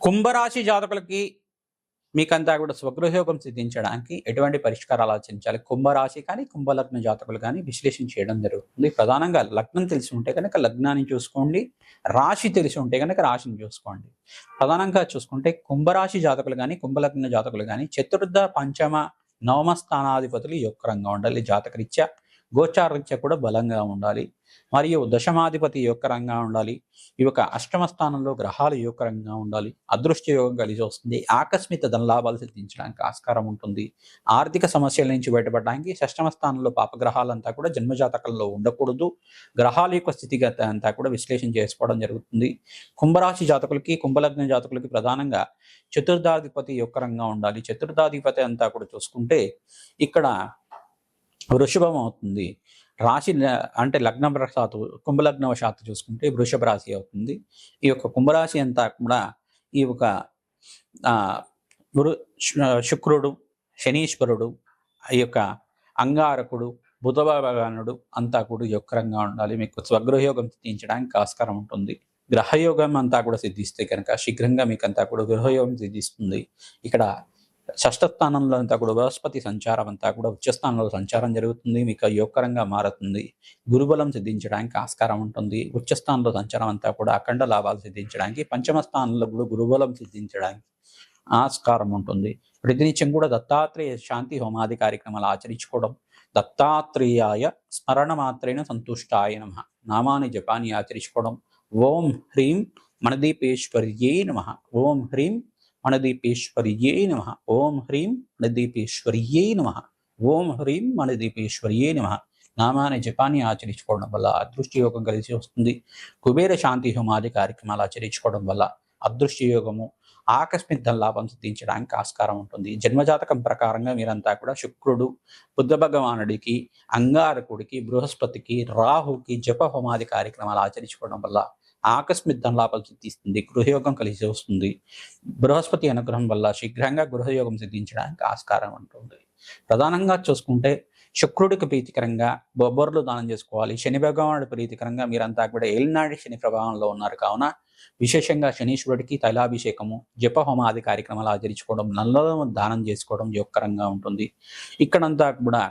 కుంభరాశి జాతకులకి మీకంతా కూడా స్వగృహయోగం సిద్ధించడానికి ఎటువంటి పరిష్కారాలు ఆలోచించాలి? కుంభరాశి కానీ కుంభలగ్న జాతకులు కానీ విశ్లేషణ చేయడం జరుగుతుంది. ప్రధానంగా లగ్నం తెలిసి ఉంటే కనుక లగ్నాన్ని చూసుకోండి. రాశి తెలిసి ఉంటే కనుక రాశిని చూసుకోండి. ప్రధానంగా చూసుకుంటే కుంభరాశి జాతకులు కానీ కుంభలగ్న జాతకులు కానీ చతుర్థ పంచమ నవమ స్థానాధిపతులు యొక్క రంగం ఉండాలి జాతకరీత్యా. గోచారరీత్యా కూడా బలంగా ఉండాలి. మరియు దశమాధిపతి యోగకరంగా ఉండాలి. ఈ యొక్క అష్టమ స్థానంలో గ్రహాలు యోగకరంగా ఉండాలి. అదృష్ట యోగం కలిసి వస్తుంది. ఆకస్మిక ధనలాభాలు సిద్ధించడానికి ఆస్కారం ఉంటుంది. ఆర్థిక సమస్యల నుంచి బయటపడడానికి షష్టమ స్థానంలో పాపగ్రహాలంతా కూడా జన్మజాతకంలో ఉండకూడదు. గ్రహాల యొక్క స్థితిగత అంతా కూడా విశ్లేషణ చేసుకోవడం జరుగుతుంది. కుంభరాశి జాతకులకి కుంభలగ్న జాతకులకి ప్రధానంగా చతుర్థాధిపతి యొక్కరంగా ఉండాలి. చతుర్థాధిపతి అంతా కూడా చూసుకుంటే ఇక్కడ వృషభం అవుతుంది రాశి అంటే లగ్న వశాత్తు కుంభలగ్న శాతం చూసుకుంటే వృషభ రాశి అవుతుంది. ఈ యొక్క కుంభరాశి అంతా కూడా ఈ యొక్క శుక్రుడు శనీశ్వరుడు ఈ యొక్క అంగారకుడు బుధ భగవానుడు అంతా కూడా యొక్కరంగా ఉండాలి. మీకు స్వగృహయోగం సిద్ధించడానికి ఆస్కారం ఉంటుంది. గ్రహయోగం అంతా కూడా సిద్ధిస్తే కనుక శీఘ్రంగా మీకు అంతా కూడా గృహయోగం సిద్ధిస్తుంది. ఇక్కడ షష్ఠ స్థానంలో అంతా కూడా బృహస్పతి సంచారం అంతా కూడా ఉచ్చస్థానంలో సంచారం జరుగుతుంది. మీకు యోగకరంగా మారుతుంది. గురుబలం సిద్ధించడానికి ఆస్కారం ఉంటుంది. ఉచ్చస్థానంలో సంచారం అంతా కూడా అఖండ లాభాలు సిద్ధించడానికి పంచమ స్థానంలో కూడా గురుబలం సిద్ధించడానికి ఆస్కారం ఉంటుంది. ప్రతినిత్యం కూడా దత్తాత్రేయ శాంతి హోమాది కార్యక్రమాలు ఆచరించుకోవడం దత్తాత్రేయాయ స్మరణ మాత్రేణ సంతుష్టాయ నమ. నామాని జపాన్ని ఆచరించుకోవడం. ఓం హ్రీం మణదీపేశ్వర్యే నమ. ఓం హ్రీం మణదీపేశ్వర్యే నమ. ఓం హ్రీం మణదీపేశ్వర్యే నమ. ఓం హ్రీం మణదీపేశ్వర్యే నమ. నామాన్ని జపాన్ని ఆచరించుకోవడం వల్ల అదృష్టి యోగం కలిసి వస్తుంది. కుబేర శాంతి హోమాది కార్యక్రమాలు ఆచరించుకోవడం వల్ల అదృష్టి యోగము ఆకస్మిక లాభం సిద్ధించడానికి ఆస్కారం ఉంటుంది. జన్మజాతకం ప్రకారంగా మీరంతా కూడా శుక్రుడు బుద్ధ భగవానుడికి అంగారకుడికి బృహస్పతికి రాహుకి జప హోమాది కార్యక్రమాలు ఆచరించుకోవడం వల్ల ఆకస్మిక ధనలాభాలు సిద్ధిస్తుంది గృహయోగం కలిసి వస్తుంది. బృహస్పతి అనుగ్రహం వల్ల శీఘ్రంగా గృహయోగం సిద్ధించడానికి ఆస్కారం ఉంటుంది. ప్రధానంగా చూసుకుంటే శుక్రుడికి ప్రీతికరంగా బొబ్బర్లు దానం చేసుకోవాలి. శని భగవానుడి ప్రీతికరంగా మీరంతా కూడా ఏలినాడి శని ప్రభావంలో ఉన్నారు. కావున విశేషంగా శనీశ్వరుడికి తైలాభిషేకము జప హోమాది కార్యక్రమాలు ఆచరించుకోవడం నల్లదము దానం చేసుకోవడం యోగకరంగా ఉంటుంది. ఇక్కడంతా కూడా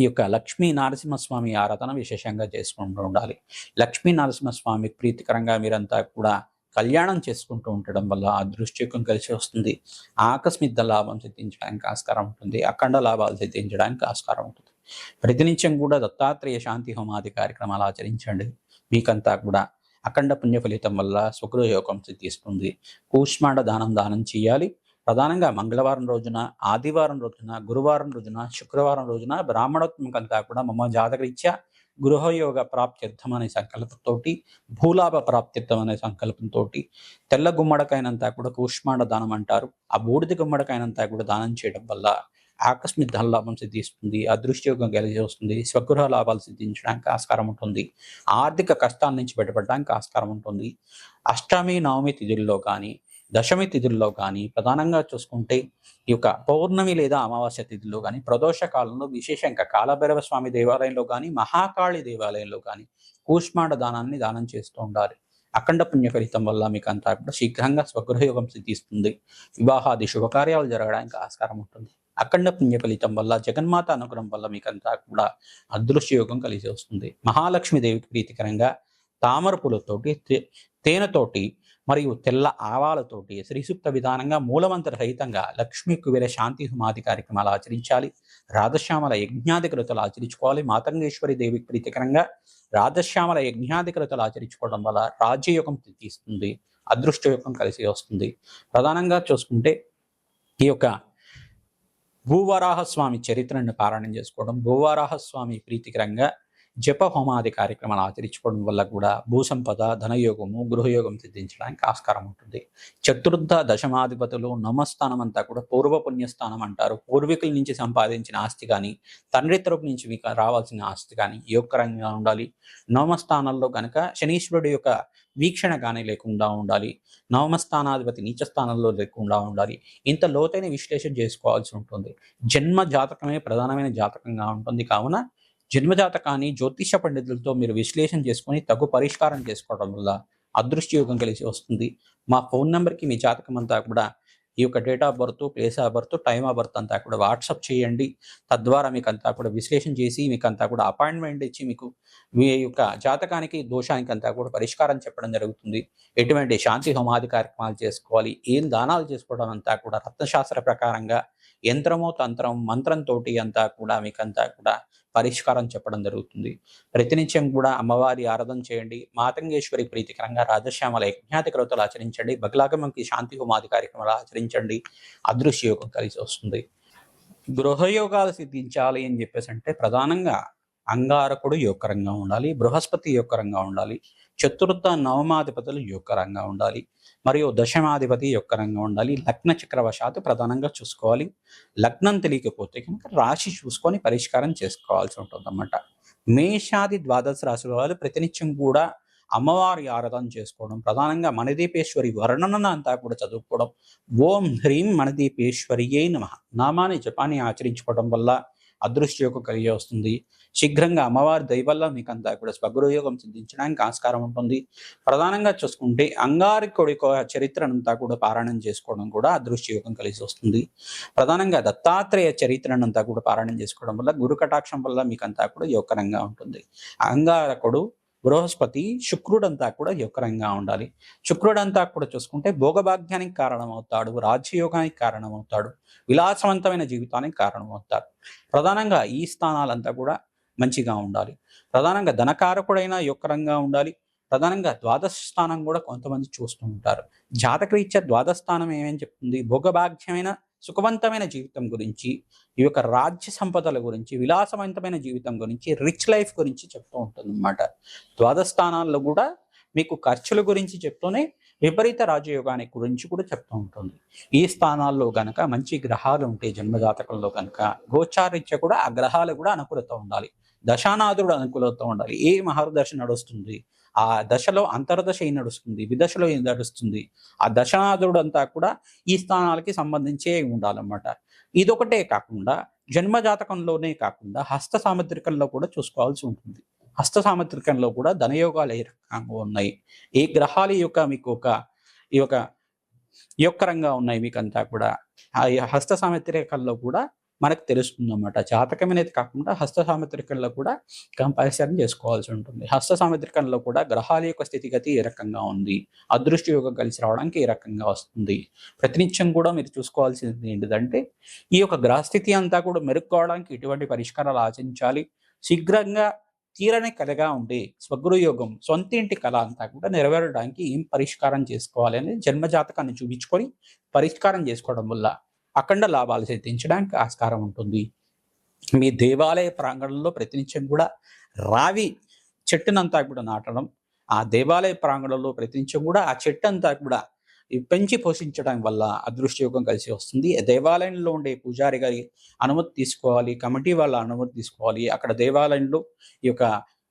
ఈ యొక్క లక్ష్మీ నరసింహస్వామి ఆరాధన విశేషంగా చేసుకుంటూ ఉండాలి. లక్ష్మీ నరసింహస్వామికి ప్రీతికరంగా మీరంతా కూడా కళ్యాణం చేసుకుంటూ ఉండడం వల్ల అదృష్టం కలిసి వస్తుంది. ఆకస్మిక లాభం సిద్ధించడానికి ఆస్కారం ఉంటుంది. అఖండ లాభాలు సిద్ధించడానికి ఆస్కారం ఉంటుంది. ప్రతినిత్యం కూడా దత్తాత్రేయ శాంతి హోమాది కార్యక్రమాలు ఆచరించండి. మీకంతా కూడా అఖండ పుణ్య ఫలితం వల్ల శుక్రయోగం సిద్ధిస్తుంది. కూష్మాండ దానం దానం చేయాలి. ప్రధానంగా మంగళవారం రోజున ఆదివారం రోజున గురువారం రోజున శుక్రవారం రోజున బ్రాహ్మణోత్మకంతా కూడా మమ్మ జాతకరీత్యా గృహయోగ ప్రాప్త్యర్థం అనే సంకల్పంతో భూలాభ ప్రాప్త్యర్థం అనే సంకల్పంతో తెల్ల గుమ్మడికాయనంతా కూడా కూష్మాండ దానం అంటారు. ఆ బూడిద గుమ్మడికాయనంతా కూడా దానం చేయడం వల్ల ఆకస్మిక ధన లాభం సిద్ధిస్తుంది అదృష్టయోగం కలిసి వస్తుంది స్వగృహ లాభాలు సిద్ధించడానికి ఆస్కారం ఉంటుంది ఆర్థిక కష్టాల నుంచి బయటపడడానికి ఆస్కారం ఉంటుంది. అష్టమి నవమి తిథుల్లో కానీ దశమి తిథుల్లో కానీ ప్రధానంగా చూసుకుంటే ఈ యొక్క పౌర్ణమి లేదా అమావాస్య తిథుల్లో కానీ ప్రదోష కాలంలో విశేషంగా కాలభైరవ స్వామి దేవాలయంలో కానీ మహాకాళి దేవాలయంలో కానీ కూష్మాండ దానాన్ని దానం చేస్తూ ఉండాలి. అఖండ పుణ్య ఫలితం వల్ల మీకు అంతా కూడా శీఘ్రంగా స్వగృహయోగం సిద్ధిస్తుంది. వివాహాది శుభకార్యాలు జరగడానికి ఆస్కారం ఉంటుంది. అఖండ పుణ్య ఫలితం వల్ల జగన్మాత అనుగ్రహం వల్ల మీకంతా కూడా అదృశ్య యోగం కలిసి వస్తుంది. మహాలక్ష్మి దేవికి ప్రీతికరంగా తామర పూలతోటి తే- తేనెతోటి మరియు తెల్ల ఆవాలతోటి శ్రీసూక్త విధానంగా మూలమంత్ర సహితంగా లక్ష్మీ కుబేర శాంతి హుమాది కార్యక్రమాలు ఆచరించాలి. రాధశ్యామల యజ్ఞాధికృతలు ఆచరించుకోవాలి. మాతంగేశ్వరి దేవికి ప్రీతికరంగా రాధశ్యామల యజ్ఞాధికృతలు ఆచరించుకోవడం వల్ల రాజ్యయోగం తీస్తుంది. అదృష్టయోగం కలిసి వస్తుంది. ప్రధానంగా చూసుకుంటే ఈ యొక్క భూవరాహస్వామి చరిత్రను పారాయణం చేసుకోవడం భూవరాహస్వామి ప్రీతికరంగా జప హోమాది కార్యక్రమాలు ఆచరించుకోవడం వల్ల కూడా భూసంపద ధనయోగము గృహయోగం సిద్ధించడానికి ఆస్కారం ఉంటుంది. చతుర్థ దశమాధిపతులు నమస్థానం అంతా కూడా పూర్వ పుణ్యస్థానం అంటారు. పూర్వీకుల నుంచి సంపాదించిన ఆస్తి కానీ తండ్రి తరపు నుంచి మీకు రావాల్సిన ఆస్తి కానీ యోగకరంగా ఉండాలి. నవమస్థానంలో కనుక శనీశ్వరుడు యొక్క వీక్షణ కానీ లేకుండా ఉండాలి. నవమస్థానాధిపతి నీచ స్థానంలో లేకుండా ఉండాలి. ఇంత లోతైన విశ్లేషణ చేసుకోవాల్సి ఉంటుంది. జన్మ జాతకమే ప్రధానమైన జాతకంగా ఉంటుంది. కావున జన్మ జాతకాన్ని జ్యోతిష పండితులతో మీరు విశ్లేషణ చేసుకొని తగు పరిష్కారం చేసుకోవడం వల్ల అదృష్టయోగం కలిసి వస్తుంది. మా ఫోన్ నెంబర్కి మీ జాతకం అంతా కూడా ఈ యొక్క date of birth place of birth time of birth అంతా కూడా వాట్సాప్ చేయండి. తద్వారా మీకు అంతా కూడా విశ్లేషణ చేసి మీకు అంతా కూడా అపాయింట్మెంట్ ఇచ్చి మీకు మీ యొక్క జాతకానికి దోషానికి అంతా కూడా పరిష్కారం చెప్పడం జరుగుతుంది. ఎటువంటి శాంతి హోమాది కార్యక్రమాలు చేసుకోవాలి ఏం దానాలు చేసుకోవడం అంతా కూడా రత్నశాస్త్ర ప్రకారంగా యంత్రమో తంత్రం మంత్రంతో అంతా కూడా మీకంతా కూడా పరిష్కారం చెప్పడం జరుగుతుంది. ప్రతినిత్యం కూడా అమ్మవారి ఆరాధన చేయండి. మాతంగేశ్వరి ప్రీతికరంగా రాజశ్యామల యజ్ఞాతి క్రతులు ఆచరించండి. బగలాగమంకి శాంతి హోమాది కార్యక్రమాలు ఆచరించండి. అదృశ్య యోగం కలిసి వస్తుంది. గృహయోగాలు సిద్ధించాలి అని చెప్పేసి అంటే ప్రధానంగా అంగారకుడు యోగకరంగా ఉండాలి. బృహస్పతి యోగకరంగా ఉండాలి. చతుర్థ నవమాధిపతులు యోగకరంగా ఉండాలి. మరియు దశమాధిపతి యొక్కరంగా ఉండాలి. లగ్న చక్రవశాత్తు ప్రధానంగా చూసుకోవాలి. లగ్నం తెలియకపోతే కనుక రాశి చూసుకొని పరిష్కారం చేసుకోవాల్సి ఉంటుంది అన్నమాట మేషాది ద్వాదశ రాశుల వాళ్ళు ప్రతినిత్యం కూడా అమ్మవారి ఆరాధన చేసుకోవడం ప్రధానంగా మణిదీపేశ్వరి వర్ణన అంతా కూడా చదువుకోవడం ఓం హ్రీం మణిదీపేశ్వరియే నమ నామాన్ని జపాన్ని ఆచరించుకోవడం వల్ల అదృష్టయోగం కలిగి వస్తుంది. శీఘ్రంగా అమ్మవారి దయవల్ల మీకు అంతా కూడా స్వగృహయోగం సిద్ధించడానికి ఆస్కారం ఉంటుంది. ప్రధానంగా చూసుకుంటే అంగారకుడి చరిత్రనంతా కూడా పారాయణం చేసుకోవడం కూడా అదృష్టయోగం కలిసి వస్తుంది. ప్రధానంగా దత్తాత్రేయ చరిత్రనంతా కూడా పారాయణం చేసుకోవడం వల్ల గురు కటాక్షం వల్ల మీకు అంతా కూడా యోగకరంగా ఉంటుంది. అంగారకుడు బృహస్పతి శుక్రుడంతా కూడా యోగకరంగా ఉండాలి. శుక్రుడంతా కూడా చూసుకుంటే భోగభాగ్యానికి కారణమవుతాడు రాజ్యయోగానికి కారణమవుతాడు విలాసవంతమైన జీవితానికి కారణమవుతాడు. ప్రధానంగా ఈ స్థానాలంతా కూడా మంచిగా ఉండాలి. ప్రధానంగా ధనకారకుడైన యొక్కరంగా ఉండాలి. ప్రధానంగా ద్వాదశ స్థానం కూడా కొంతమంది చూస్తూ ఉంటారు. జాతకరీత్యా ద్వాదశ స్థానం చెప్తుంది? భోగభాగ్యమైన సుఖవంతమైన జీవితం గురించి ఈ యొక్క రాజ్య సంపదల గురించి విలాసవంతమైన జీవితం గురించి రిచ్ లైఫ్ గురించి చెప్తూ ఉంటుంది అన్నమాట ద్వాదశ స్థానాల్లో కూడా మీకు ఖర్చుల గురించి చెప్తూనే విపరీత రాజయోగానికి గురించి కూడా చెప్తూ ఉంటుంది. ఈ స్థానాల్లో గనక మంచి గ్రహాలు ఉంటే జన్మజాతకంలో కనుక గోచారీత్య కూడా ఆ గ్రహాలు కూడా అనుకూలత ఉండాలి. దశానాథుడు అనుకూలత ఉండాలి. ఏ మహర్దశ నడుస్తుంది? ఆ దశలో అంతర్దశ ఏం నడుస్తుంది? విదశలో ఏం నడుస్తుంది? ఆ దశనాథుడు అంతా కూడా ఈ స్థానాలకి సంబంధించే ఉండాలన్నమాట. ఇదొకటే కాకుండా జన్మ జాతకంలోనే కాకుండా హస్త సాముద్రికంలో కూడా చూసుకోవాల్సి ఉంటుంది. హస్త సామత్రికంలో కూడా ధనయోగాలు ఏ రకంగా ఉన్నాయి? ఏ గ్రహాల యొక్క మీకు ఒక ఈ యొక్క యొక్కరంగా ఉన్నాయి మీకు అంతా కూడా. ఆ హస్త సామత్రికల్లో కూడా మనకు తెలుస్తుంది అనమాట జాతకం అనేది కాకుండా హస్త సామత్రికంలో కూడా కంపల్సరీ చేసుకోవాల్సి ఉంటుంది. హస్త సామత్రికంలో కూడా గ్రహాల యొక్క స్థితిగతి ఏ రకంగా ఉంది? అదృష్ట యోగం కలిసి రావడానికి ఏ రకంగా వస్తుంది? ప్రతినిత్యం కూడా మీరు చూసుకోవాల్సింది ఏంటిదంటే ఈ యొక్క గ్రహస్థితి అంతా కూడా మెరుక్కోవడానికి ఎటువంటి పరిష్కారాలు ఆచరించాలి శీఘ్రంగా తీరని కలగా ఉండే స్వగృహయోగం సొంత ఇంటి కళ అంతా కూడా నెరవేరడానికి ఏం పరిష్కారం చేసుకోవాలి అనేది జన్మజాతకాన్ని చూపించుకొని పరిష్కారం చేసుకోవడం వల్ల అఖండ లాభాలు సిద్ధించడానికి ఆస్కారం ఉంటుంది. మీ దేవాలయ ప్రాంగణంలో ప్రతినిత్యం కూడా రావి చెట్టునంతా కూడా నాటడం ఆ దేవాలయ ప్రాంగణంలో ప్రతినిత్యం కూడా ఆ చెట్టు అంతా కూడా పెంచి పోషించడం వల్ల అదృష్టయోగం కలిసి వస్తుంది. దేవాలయంలో ఉండే పూజారి గారి అనుమతి తీసుకోవాలి కమిటీ వాళ్ళ అనుమతి తీసుకోవాలి అక్కడ దేవాలయంలో ఈ యొక్క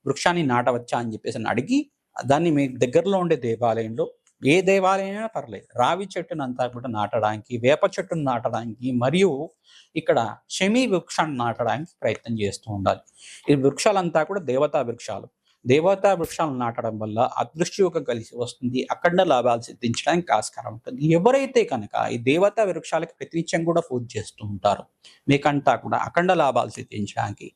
వృక్షాన్ని నాటవచ్చా అని చెప్పేసి అడిగి దాన్ని మీ దగ్గరలో ఉండే దేవాలయంలో ఏ దేవాలయమైనా పర్లేదు రావి చెట్టును అంతా కూడా నాటడానికి వేప చెట్టును నాటడానికి మరియు ఇక్కడ షమి వృక్షాన్ని నాటడానికి ప్రయత్నం చేస్తూ ఉండాలి. ఈ వృక్షాలంతా కూడా దేవతా వృక్షాలు. దేవతా వృక్షాలను నాటడం వల్ల అదృష్టయోగం కలిసి వస్తుంది. అఖండ లాభాలు సిద్ధించడానికి ఆస్కారం ఉంటుంది. ఎవరైతే కనుక ఈ దేవతా వృక్షాలకి ప్రతినిత్యం కూడా పూజ చేస్తూ ఉంటారు మీకంతా కూడా అఖండ లాభాలు సిద్ధించడానికి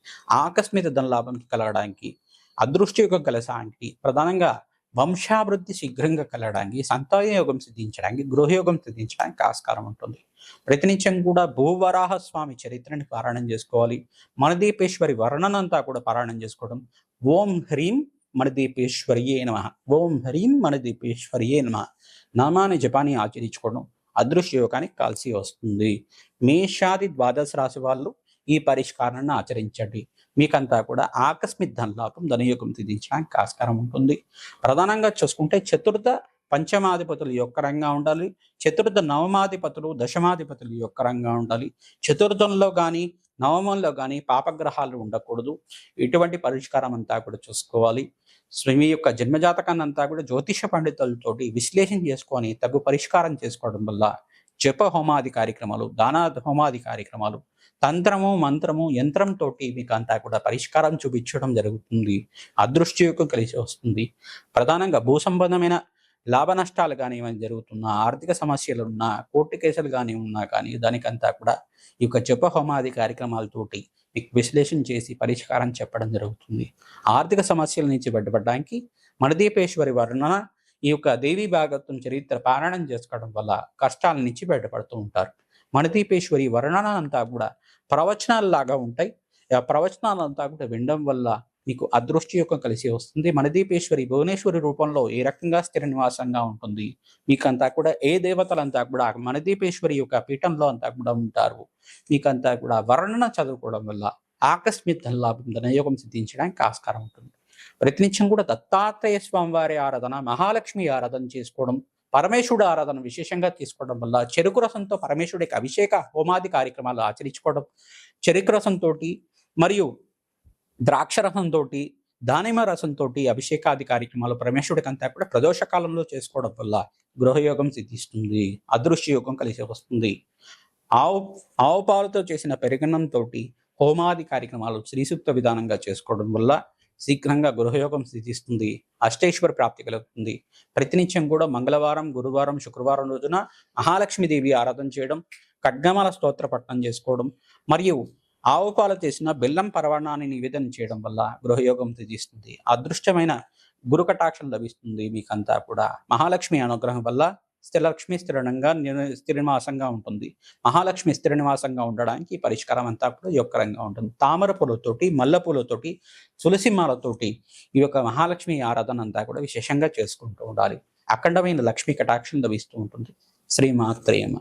ఆకస్మిక ధన లాభం కలగడానికి అదృష్టయోగం కలసానికి ప్రధానంగా వంశాభివృద్ధి శీఘ్రంగా కలగడానికి సంతాన యోగం సిద్ధించడానికి గృహయోగం సిద్ధించడానికి ఆస్కారం ఉంటుంది. ప్రతినిత్యం కూడా భూవరాహ స్వామి చరిత్రని పారాయణం చేసుకోవాలి. మనదీపేశ్వరి వర్ణనంతా కూడా పారాయణం చేసుకోవడం ఓం హ్రీం మనదీపేశ్వరియే నమ. ఓం హ్రీం మనదీపేశ్వరియే నమ. నామాన్ని జపాన్ని ఆచరించుకోవడం అదృశ్య యోగానికి కాల్సి వస్తుంది. మేషాది ద్వాదశ రాశి వాళ్ళు ఈ పరిష్కారాన్ని ఆచరించండి. మీకంతా కూడా ఆకస్మిక ధనలాభం ధనయోగం సిద్ధించడానికి ఆస్కారం ఉంటుంది. ప్రధానంగా చూసుకుంటే చతుర్థ పంచమాధిపతులు యొక్కరంగా ఉండాలి. చతుర్థ నవమాధిపతులు దశమాధిపతులు యొక్కరంగా ఉండాలి. చతుర్థంలో కానీ నవమంలో కానీ పాపగ్రహాలు ఉండకూడదు. ఇటువంటి పరిష్కారం అంతా కూడా చూసుకోవాలి. సో మీ యొక్క జన్మజాతకాన్ని అంతా కూడా జ్యోతిష పండితులతోటి విశ్లేషణ చేసుకొని తగు పరిష్కారం చేసుకోవడం వల్ల జప హోమాది కార్యక్రమాలు దానా హోమాది కార్యక్రమాలు తంత్రము మంత్రము యంత్రంతో మీకు అంతా కూడా పరిష్కారం చూపించడం జరుగుతుంది. అదృష్టయోగం కలిసి వస్తుంది. ప్రధానంగా భూ సంబంధమైన లాభ నష్టాలు కానీ ఏమైనా జరుగుతున్నా ఆర్థిక సమస్యలు ఉన్నా కోర్టు కేసులు కానీ ఉన్నా కానీ దానికంతా కూడా ఈ యొక్క జప హోమాది కార్యక్రమాలతోటి మీకు విశ్లేషణ చేసి పరిష్కారం చెప్పడం జరుగుతుంది. ఆర్థిక సమస్యల నుంచి బయటపడడానికి మణదీపేశ్వరి వర్ణన ఈ యొక్క దేవి భాగత్వం చరిత్ర పారాయణం చేసుకోవడం వల్ల కష్టాల నుంచి బయటపడుతూ ఉంటారు. మణదీపేశ్వరి వర్ణన అంతా కూడా ప్రవచనాల్లాగా ఉంటాయి. ఆ ప్రవచనాలంతా కూడా వినడం వల్ల మీకు అదృష్టి యొక్క కలిసి వస్తుంది. మణదీపేశ్వరి భువనేశ్వరి రూపంలో ఏ రకంగా స్థిర నివాసంగా ఉంటుంది? మీకంతా కూడా ఏ దేవతలంతా కూడా మణదీపేశ్వరి యొక్క పీఠంలో అంతా కూడా ఉంటారు. మీకంతా కూడా వర్ణన చదువుకోవడం వల్ల ఆకస్మిక ధనలాభం ధనయోగం సిద్ధించడానికి ఆస్కారం ఉంటుంది. ప్రతినిత్యం కూడా దత్తాత్రేయ స్వామివారి ఆరాధన మహాలక్ష్మి ఆరాధన చేసుకోవడం పరమేశ్వరుడు ఆరాధన విశేషంగా తీసుకోవడం వల్ల చెరుకు రసంతో పరమేశ్వరుడికి అభిషేక హోమాది కార్యక్రమాలు ఆచరించుకోవడం చెరుకు రసంతో మరియు ద్రాక్ష దానిమ దానిమ్మ రసంతో అభిషేకాది కార్యక్రమాలు పరమేశ్వరుడికి అంతా కూడా ప్రదోష కాలంలో చేసుకోవడం వల్ల గృహయోగం సిద్ధిస్తుంది అదృశ్య యోగం కలిసి వస్తుంది. ఆవు ఆవు పాలతో చేసిన పెరుగన్నంతో హోమాది కార్యక్రమాలు శ్రీసూక్త విధానంగా చేసుకోవడం వల్ల శీఘ్రంగా గృహయోగం సిద్ధిస్తుంది అష్టేశ్వర ప్రాప్తి కలుగుతుంది. ప్రతినిత్యం కూడా మంగళవారం గురువారం శుక్రవారం రోజున మహాలక్ష్మీదేవి ఆరాధన చేయడం ఖడ్గమాల స్తోత్ర పట్టణం చేసుకోవడం మరియు ఆవు పాలు చేసిన బెల్లం పరవాణాన్ని నివేదన చేయడం వల్ల గృహయోగం సిద్ధిస్తుంది అదృష్టమైన గురు కటాక్షం లభిస్తుంది మీకంతా కూడా. మహాలక్ష్మి అనుగ్రహం వల్ల స్థిరలక్ష్మి స్థిరంగా స్థిరనివాసంగా ఉంటుంది. మహాలక్ష్మి స్థిరనివాసంగా ఉండడానికి పరిష్కారం అంతా కూడా యొక్కరంగా ఉంటుంది. తామర పూలతోటి మల్లె పూలతోటి తులసిమాలతోటి ఈ యొక్క మహాలక్ష్మి ఆరాధన అంతా కూడా విశేషంగా చేసుకుంటూ ఉండాలి. అఖండమైన లక్ష్మీ కటాక్షం లభిస్తూ ఉంటుంది. శ్రీమాత్రేయమ.